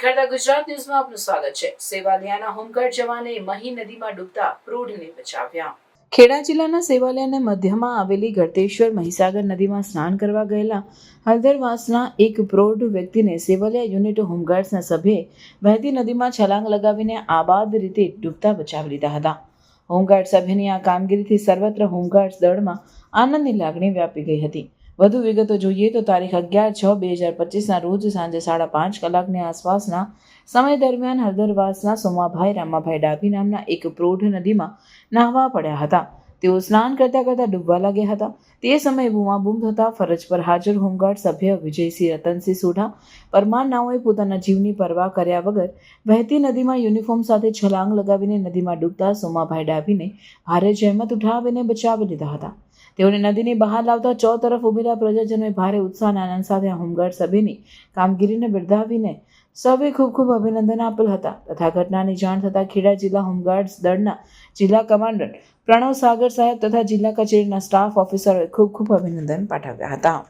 નિખારતા ગુજરાત ન્યૂઝમાં આપનું સ્વાગત છે. સેવાલિયાના હોમગાર્ડ જવાને મહી નદીમાં ડૂબતા પ્રૌઢને બચાવ્યા. ખેડા જિલ્લાના સેવાલિયાના મધ્યમાં આવેલી ગળતેશ્વર મહીસાગર નદીમાં સ્નાન કરવા ગયેલા હળદરવાસના એક પ્રૌઢ વ્યક્તિને સેવાલિયા યુનિટ હોમગાર્ડ્સના સભ્યે વહેતી નદીમાં છલાંગ લગાવીને આબાદ રીતે ડૂબતા બચાવી લીધા હતા. હોમગાર્ડ સભ્યની આ કામગીરીથી સર્વત્ર હોમગાર્ડ્સ દળમાં આનંદની લાગણી વ્યાપી ગઈ હતી. વધુ વિગતો જોઈએ તો તારીખ અગિયાર છ બે હજાર પચીસના રોજ સાંજે સાડા પાંચ કલાકની આસપાસના સમય દરમિયાન હળદરવાસના સોમાભાઈ રામાભાઈ ડાભી નામના એક પ્રૌઢ નદીમાં નાહવા પડ્યા હતા. તેઓ સ્નાન કરતા કરતા ડૂબવા લાગ્યા હતા. તે સમયે બૂમાબૂમ થતા ફરજ પર હાજર હોમગાર્ડ સભ્ય વિજયસિંહ રતનસિંહ સોઢા પરમાર નાઓએ પોતાના જીવની પરવા કર્યા વગર વહેતી નદીમાં યુનિફોર્મ સાથે છલાંગ લગાવીને નદીમાં ડૂબતા સોમાભાઈ ડાભીને ભારે જહેમત ઉઠાવીને બચાવી લીધા હતા. તેઓને નદીની બહાર લાવતા ચો તરફ ઉભેલા પ્રજાજનોએ ભારે ઉત્સાહ અને આનંદ સાથે હોમગાર્ડ સભ્યની કામગીરીને બિરદાવીને સૌએ ખૂબ ખૂબ અભિનંદન આપેલ હતા. તથા ઘટનાની જાણ થતાં ખેડા જિલ્લા હોમગાર્ડ્સ દળના જિલ્લા કમાન્ડર પ્રણવ સાગર સાહેબ તથા જિલ્લા કચેરીના સ્ટાફ ઓફિસરોએ ખૂબ ખૂબ અભિનંદન પાઠવ્યા હતા.